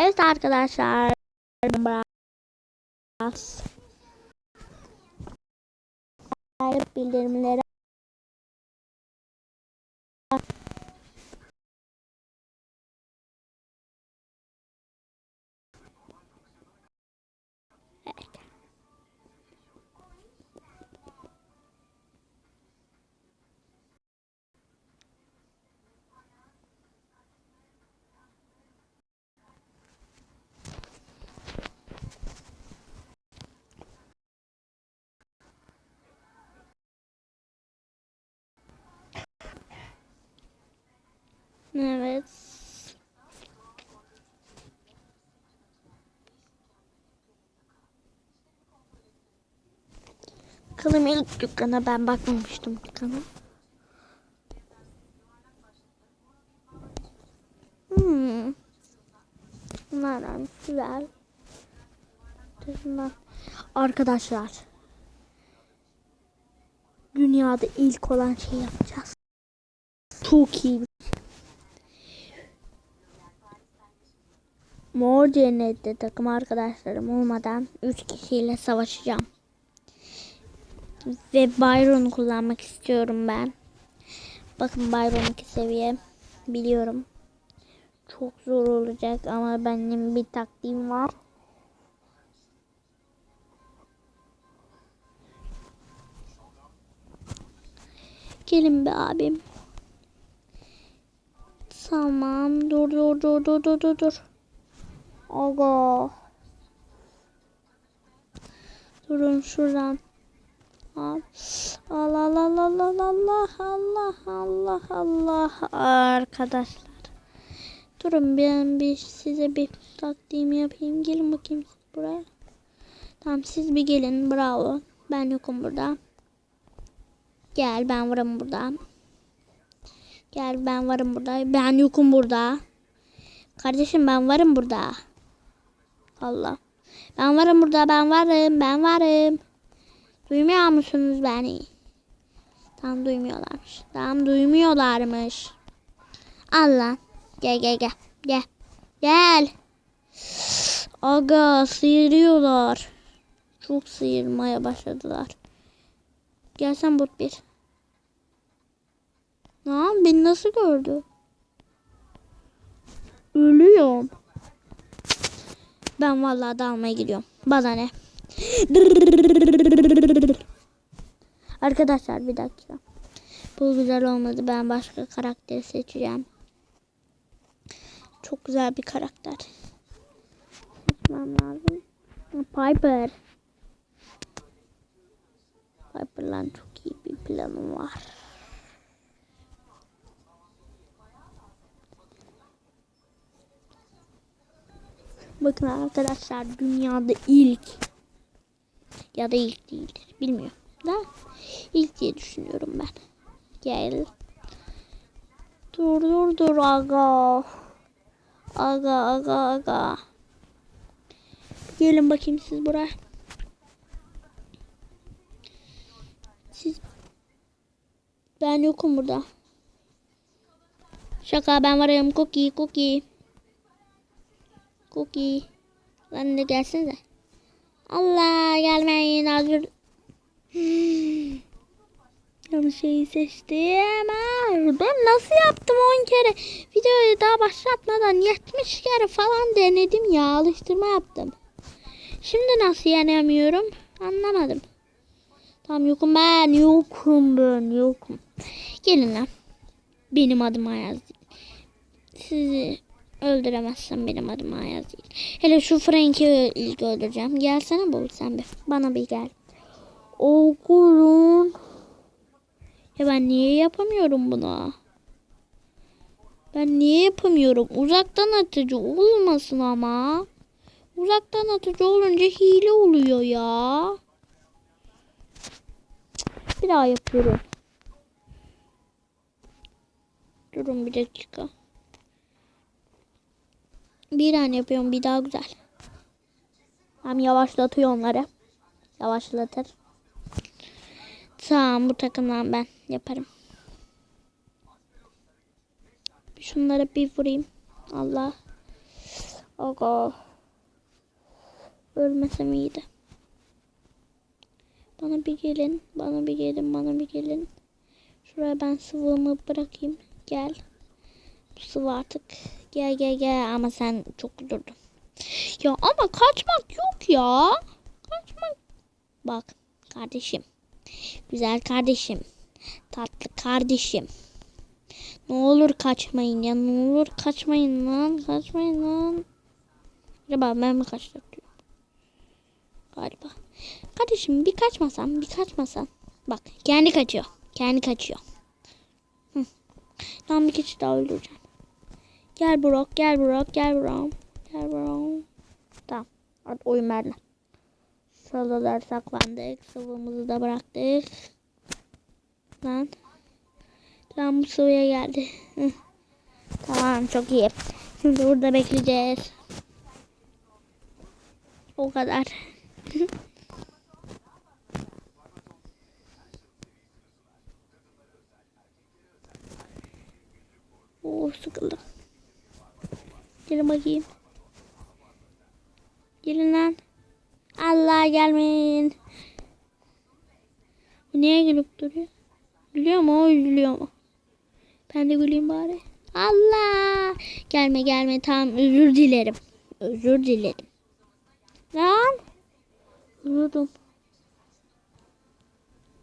Evet arkadaşlar. Biraz bildirimleri Evet. Bakalım ilk dükkana ben bakmamıştım dükkana. Hmm. Bunlardan güzel. Bunlar. Arkadaşlar. Dünyada ilk olan şey yapacağız. Çok iyi bir Mor cennette takım arkadaşlarım olmadan 3 kişiyle savaşacağım. Ve Byron'u kullanmak istiyorum ben. Bakın Byron 2 seviye. Biliyorum. Çok zor olacak ama benim bir taktiğim var. Gelin be abim. Tamam. Dur dur dur dur dur dur Aga. Durun şuradan. Al. Al al al al al Allah Allah Allah Allah arkadaşlar. Durun ben bir size bir taktiğimi yapayım. Gelin bakayım buraya. Tamam siz bir gelin. Bravo. Ben yokum burada. Gel ben varım burada. Gel ben varım burada. Ben yokum burada. Kardeşim ben varım burada. Allah. Ben varım burada. Ben varım. Ben varım. Duymuyor musunuz beni? Tam duymuyorlarmış. Tam duymuyorlarmış. Allah. Gel gel gel. Gel. Gel. Aga sıyırıyorlar. Çok sıyırmaya başladılar. Gelsen bot bir. Ne beni nasıl gördü? Ölüyorum. Ben vallahi dalmaya gidiyorum. Bana ne? Arkadaşlar bir dakika. Bu güzel olmadı. Ben başka karakteri seçeceğim. Çok güzel bir karakter. Seçmem lazım. Piper. Piper'la çok iyi bir planım var. Bakın arkadaşlar dünyada ilk ya da ilk değildir bilmiyorum da ilk diye düşünüyorum ben. Gel. Dur dur dur aga. Aga aga aga. Gelin bakayım siz buraya. Siz ben yokum burada. Şaka ben varım. Cookie cookie. Cookie. Lan de gelsene. Allah gelmeyin hazır. Yanlış şeyi seçtim. Ben nasıl yaptım 10 kere? Videoyu daha başlatmadan 70 kere falan denedim ya. Alıştırma yaptım. Şimdi nasıl yenemiyorum? Anlamadım. Tamam yokum ben. Yokum ben. Yokum. Gelin lan. Benim adım Ayaz değil. Sizi öldüremezsem benim adım Ayaz değil. Hele şu Frank'i ilk öldüreceğim. Gelsene bul sen bir. Bana bir gel. Okulun. Ya ben niye yapamıyorum bunu? Ben niye yapamıyorum? Uzaktan atıcı olmasın ama. Uzaktan atıcı olunca hile oluyor ya. Bir daha yapıyorum. Durun bir dakika. Bir an yapıyorum bir daha güzel. Hem yavaşlatıyor onları. Yavaşlatır. Tamam bu takımdan ben yaparım. Şunlara bir vurayım. Allah. Aga. Ölmesem iyiydi. Bana bir gelin. Bana bir gelin. Bana bir gelin. Şuraya ben sıvımı bırakayım. Gel. Bu sıvı artık. Gel gel gel. Ama sen çok durdun. Ya ama kaçmak yok ya. Kaçmak. Bak kardeşim. Güzel kardeşim. Tatlı kardeşim. Ne olur kaçmayın ya. Ne olur kaçmayın lan. Kaçmayın lan. Acaba ben mi diyor. Galiba. Kardeşim bir kaçmasan bir kaçmasan. Bak kendi kaçıyor. Kendi kaçıyor. Hı. Tam bir kişi daha öldüreceğim. Gel Brock gel Brock gel Brock. Gel Brock. Tamam. Hadi oyun bende. Şuralar saklandık. Sıvımızı da bıraktık. Lan. Lan bu sıvıya geldi. Tamam çok iyi. Şimdi burada bekleyeceğiz. O kadar. Oo sıkıldım. Gelin bakayım. Gelin lan. Allah gelmeyin. Bu niye gülüp duruyor? Gülüyor mu o üzülüyor mu? Ben de güleyim bari. Allah. Gelme gelme tamam özür dilerim. Özür dilerim. Lan. Vurdum.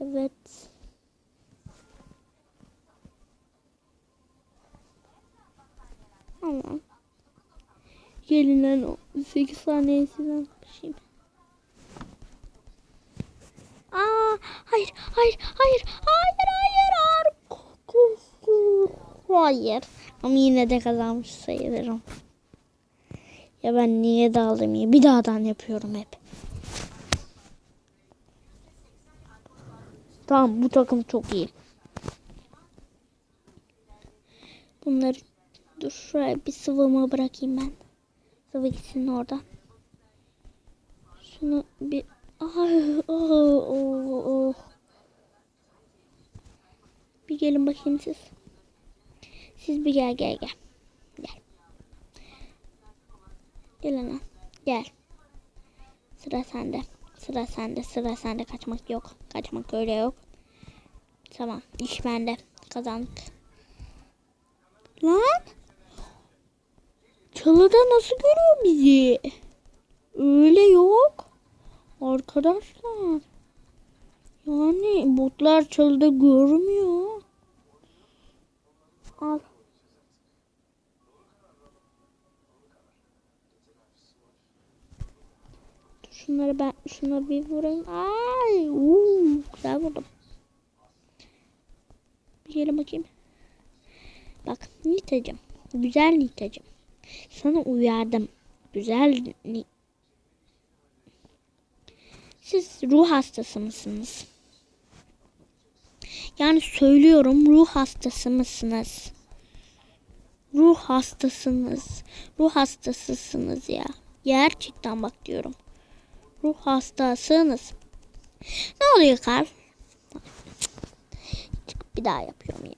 Evet. Tamam. Gelin lan o 8 saniyesinden başlayayım. Aa, hayır, hayır, hayır, hayır, hayır, hayır. Hayır. Ama yine de kazanmış sayılırım. Ya ben niye daldım ya? Bir dağdan yapıyorum hep. Tamam bu takım çok iyi. Bunları dur şuraya bir sıvımı bırakayım ben. Sıvı gitsin oradan. Şunu bir Ay, oh, oh, oh. Bir gelin bakayım siz. Siz bir gel gel gel. Gel. Gel ana. Gel. Sıra sende. Sıra sende. Sıra sende. Kaçmak yok. Kaçmak öyle yok. Tamam. iş bende. Kazandık. Lan. Çalıda nasıl görüyor bizi? Öyle yok. Arkadaşlar. Yani botlar çalıda görmüyor. Al. Şunları ben şuna bir vurayım. Ay, uuu, güzel vurdum. Bir gelin bakayım. Bak Nitacım. Güzel Nitacım. Sana uyardım. Güzel Siz ruh hastası mısınız? Yani söylüyorum ruh hastası mısınız? Ruh hastasınız. Ruh hastasısınız ya. Gerçekten bak diyorum. Ruh hastasınız. Ne oluyor Karl? Bir daha yapıyorum ya.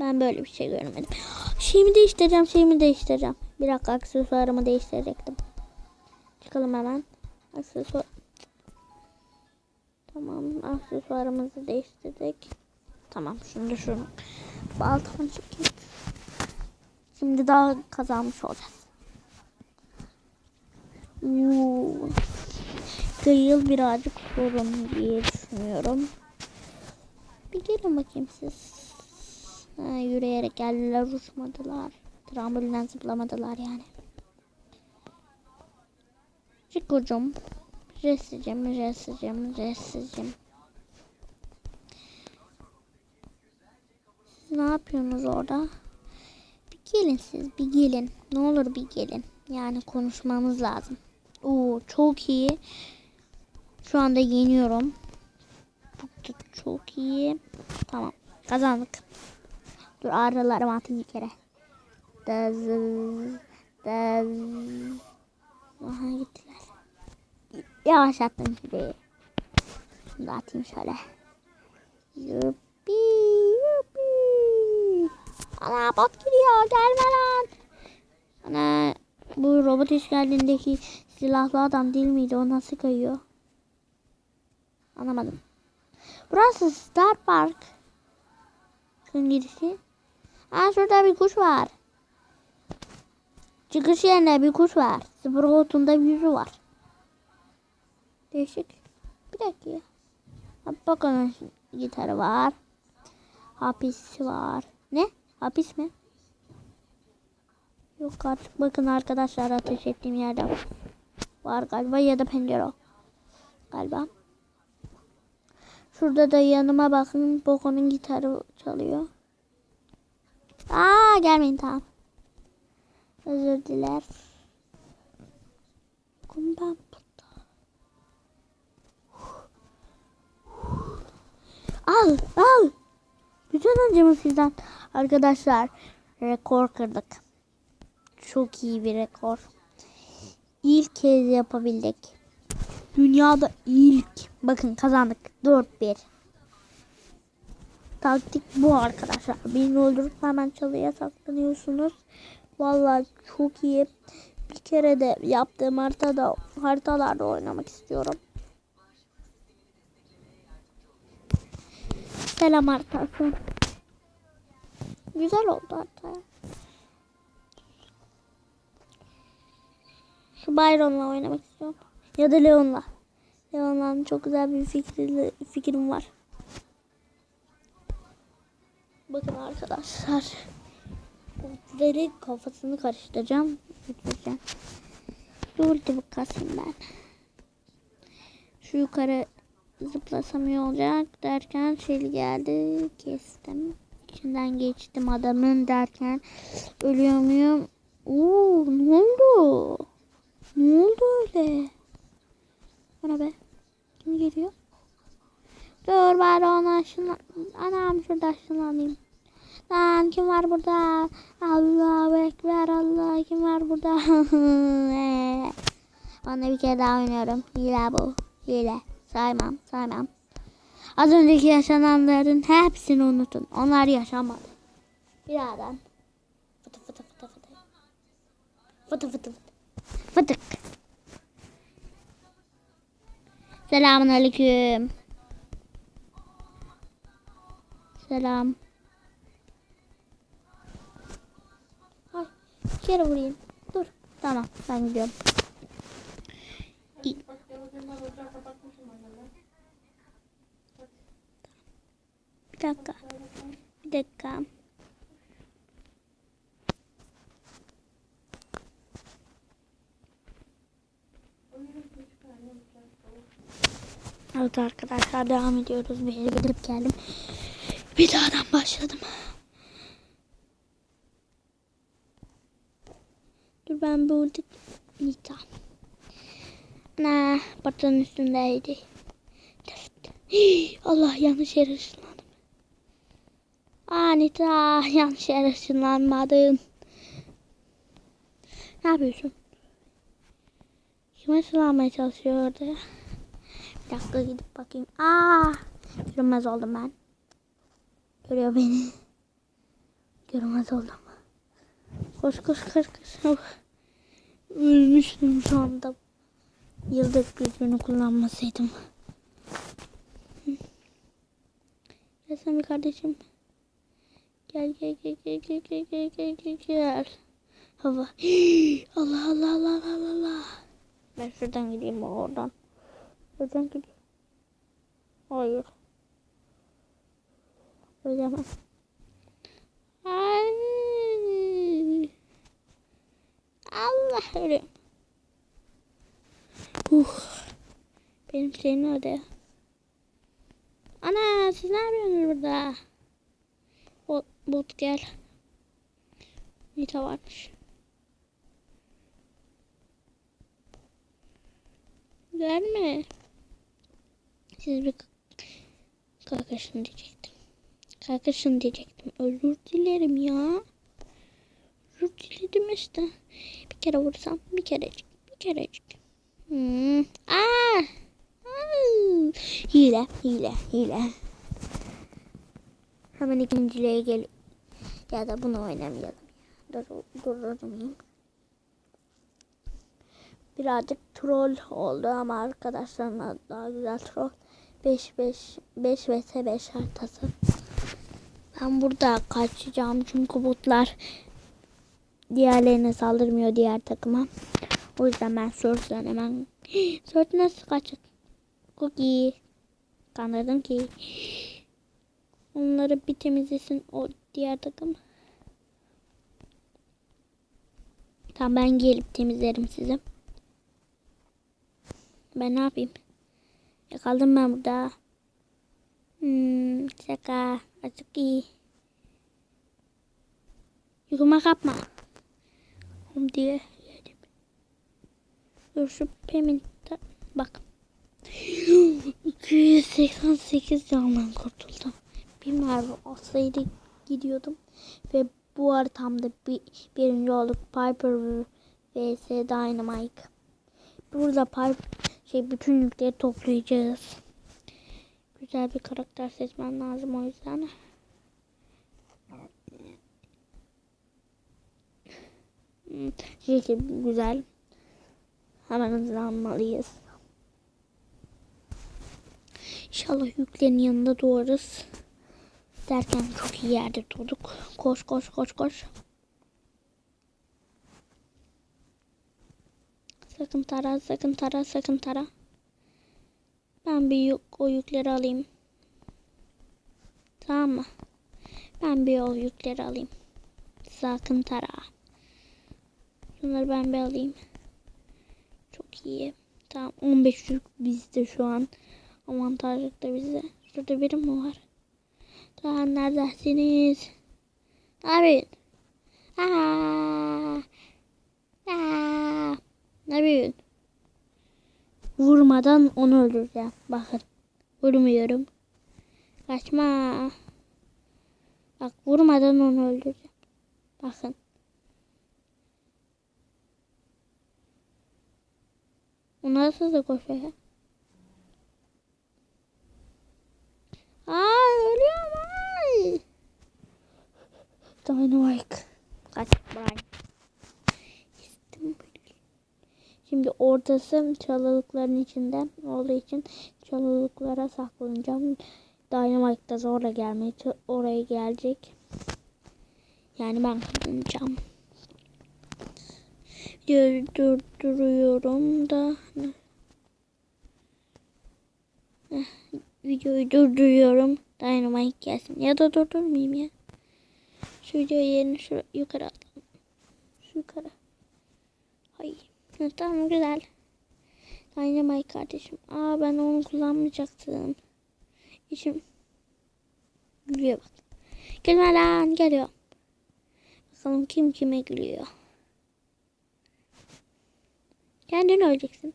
Ben böyle bir şey görmedim. Şeyimi değiştireceğim, şeyimi değiştireceğim. Bir dakika aksesuarımı değiştirecektim. Çıkalım hemen. Aksesuar. Tamam, aksesuarımızı değiştirdik. Tamam, şimdi şunu baltamı çekeyim. Şimdi daha kazanmış olacağız. Uuu. Gayıl birazcık sorun diye düşünüyorum. Bir gelin bakayım siz. Ha, yürüyerek geldiler uçmadılar. Trambolden zıplamadılar yani. Rikucum. Resicim, resicim, resicim. Ne yapıyorsunuz orada? Bir gelin siz, bir gelin. Ne olur bir gelin. Yani konuşmamız lazım. Oo, çok iyi. Şu anda yeniyorum. Çok iyi. Tamam. Kazandık. Dur ağrılarımı atayım bir kere. Dız. Dız. Aha gittiler. Yavaşlattım şimdi. Şunu da atayım şöyle. Yuppi yuppi. Ana bot gidiyor gelme lan. Ana bu robot işgalindeki silahlı adam değil miydi? O nasıl kayıyor? Anlamadım. Burası Star Park. Girişi. Aa şurada bir kuş var. Çıkış yerine bir kuş var. Sıfır koltuğunda bir yüzü var. Değişik. Bir dakika Bakın gitarı var. Hapis var. Ne? Hapis mi? Yok artık bakın arkadaşlar ateş ettiğim yerde. Var galiba ya da pencere o. Galiba. Şurada da yanıma bakın. Boko'nun gitarı çalıyor. Aa gelmeyin tamam. Özür diler. Burada. Al al. Bütün öncemi sizden. Arkadaşlar rekor kırdık. Çok iyi bir rekor. İlk kez yapabildik. Dünyada ilk. Bakın kazandık. 4-1. Taktik bu arkadaşlar. Birini öldürüp hemen çalıya saklanıyorsunuz. Vallahi çok iyi. Bir kere de yaptığım haritada haritalarda oynamak istiyorum. Selam haritası. Güzel oldu harita. Şu Byron'la oynamak istiyorum. Ya da Leon'la. Leon'la çok güzel bir fikri, fikrim var. Bakın arkadaşlar. Ultileri kafasını karıştıracağım. Bitireceğim. Ulti bu kasayım ben. Şu yukarı zıplasam iyi olacak derken şey geldi. Kestim. İçinden geçtim adamın derken ölüyor muyum? Oo, ne oldu? Ne oldu öyle? Bana be. Kim geliyor? Dur bari onu aşınla... Anam şurada aşınlanayım. Lan kim var burada? Allahu Ekber Allah kim var burada? Onu bir kere daha oynuyorum. Hile bu. Hile. Saymam saymam. Az önceki yaşananların hepsini unutun. Onlar yaşamadı. Birader. Fıtı fıtı fıtı fıtı. Fıtı fıtı fıtı. Fıtık. Selamun aleyküm. Selam. Ay, bir kere vurayım. Dur. Tamam, ben gidiyorum. İyi. Bir dakika. Bir dakika. Evet arkadaşlar devam ediyoruz. Bir yere gidip geldim. Bir dağdan başladım. Dur ben burada Nita. Ne patronun üstündeydi. Hii, Allah yanlış yere ışınlandım. Aa Nita yanlış yere ışınlanmadın. Ne yapıyorsun? Kime ışınlanmaya çalışıyor orada? Bir dakika gidip bakayım. Aa görünmez oldum ben. Görüyor beni. Görünmez oldum. Koş koş koş koş. Ölmüştüm şu anda. Yıldız gücünü kullanmasaydım. Hı. Gel sen bir kardeşim. Gel gel gel gel gel gel gel gel gel gel. Hava. Allah Allah Allah Allah Allah. Ben şuradan gideyim oradan. Oradan gideyim. Hayır. Ölemem. Ay. Allah ölüm. Uh. Benim şeyim nerede? Ana siz ne yapıyorsunuz burada? Bot, bot gel. Nita varmış. Gelme. Siz bir kakışın diyecektim. Kakışın diyecektim. Özür dilerim ya. Özür diledim işte. Bir kere vursam bir kerecik. Bir kerecik. Hmm. Aa! Aa! Hile, hile, hile. Hemen ikinciliğe gel. Ya da bunu oynamayalım. Dur, durdurmayayım. birazcık troll oldu ama arkadaşlarımla daha güzel troll. 5 5 5 vs 5 haritası. Ben burada kaçacağım çünkü botlar diğerlerine saldırmıyor diğer takıma. O yüzden ben Surge'den hemen Surge nasıl kaçın? Cookie. Kandırdım ki. Onları bir temizlesin o diğer takım. Tamam ben gelip temizlerim sizi. Ben ne yapayım? Yakaldım ben burada. 음, 제가 아직이 이거 막아봐. 홈디에 Şu Pemint'e bak. 288 candan kurtuldum. Bir mermi olsaydı gidiyordum. Ve bu ortamda bir, birinci olduk. Piper vs Dynamite. Burada Piper şey bütün yükleri toplayacağız. Güzel bir karakter seçmem lazım o yüzden. Jackie güzel. Hemen hızlanmalıyız. İnşallah yüklerin yanında doğarız. Derken çok iyi yerde durduk. Koş koş koş koş. Sakın tara, sakın tara, sakın tara. Ben bir yük, o yükleri alayım. Tamam mı? Ben bir o yükleri alayım. Sakın tara. Bunları ben bir alayım. Çok iyi. Tamam 15 yük bizde şu an. Avantajlı da bizde. Şurada biri mi var? Daha neredesiniz? Ne yapıyorsun? Aa, aa, ne yapıyorsun? Vurmadan onu öldüreceğim. Bakın. Vurmuyorum. Kaçma. Bak vurmadan onu öldüreceğim. Bakın. O nasıl da koşuyor? Aa ölüyorum ay. Dynamite. Kaç Brian. Şimdi ortası çalılıkların içinde olduğu için çalılıklara saklanacağım. Dynamite da zorla gelmeye oraya gelecek. Yani ben kazanacağım. Videoyu durduruyorum da. Eh, videoyu durduruyorum. Dynamite gelsin. Ya da durdurmayayım ya. Şu videoyu yerini şu yukarı atalım. Şu yukarı. Ha, tamam güzel. Dynamite kardeşim. Aa ben onu kullanmayacaktım. İşim. Gülüyor bak. Gülme lan geliyor. Bakalım kim kime gülüyor. Kendini öleceksin.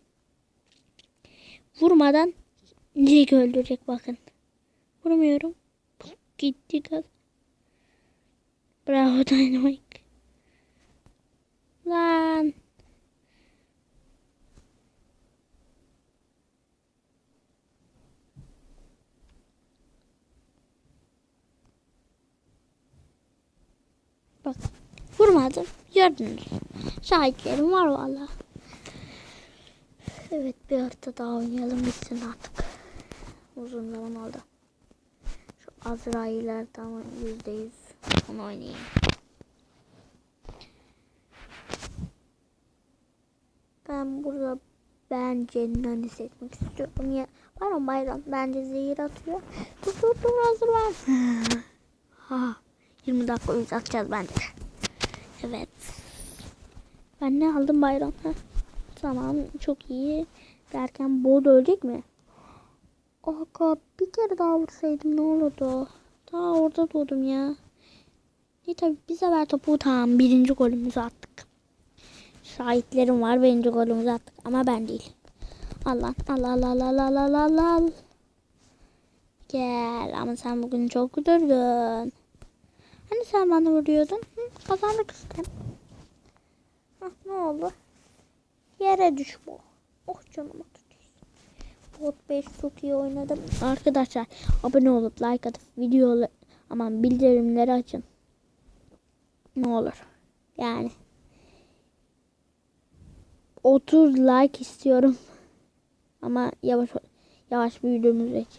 Vurmadan Jake öldürecek bakın. Vurmuyorum. Gitti gaz. Bravo Dynamite. Lan. Bak vurmadım. Gördünüz. Şahitlerim var valla. Evet bir harita daha oynayalım bitsin artık. Uzun zaman oldu. Şu Azrail'lerden yüzde yüz onu oynayayım. Ben burada bence Nani seçmek istiyorum ya. Bayram bayram bence zehir atıyor. Dur hazırlan. ha, 20 dakikamız atacağız bence. Evet. Ben ne aldım bayram? Tamam çok iyi. Derken Bo da ölecek mi? Aga bir kere daha vursaydım ne olurdu? Daha orada doğdum ya. Ne tabi bir sefer topu tamam birinci golümüzü attık. Şahitlerim var birinci golümüzü attık ama ben değil. Allah Allah Allah Allah Allah Allah Allah. Gel ama sen bugün çok güldürdün. Hani sen bana vuruyordun? Hı, kazandık işte. Hah, ne oldu? Yere düş bu. Oh canıma Bot 5 çok iyi oynadım. Arkadaşlar abone olup like atıp videoları aman bildirimleri açın. Ne olur. Yani. 30 like istiyorum. Ama yavaş yavaş büyüdüğümüz için.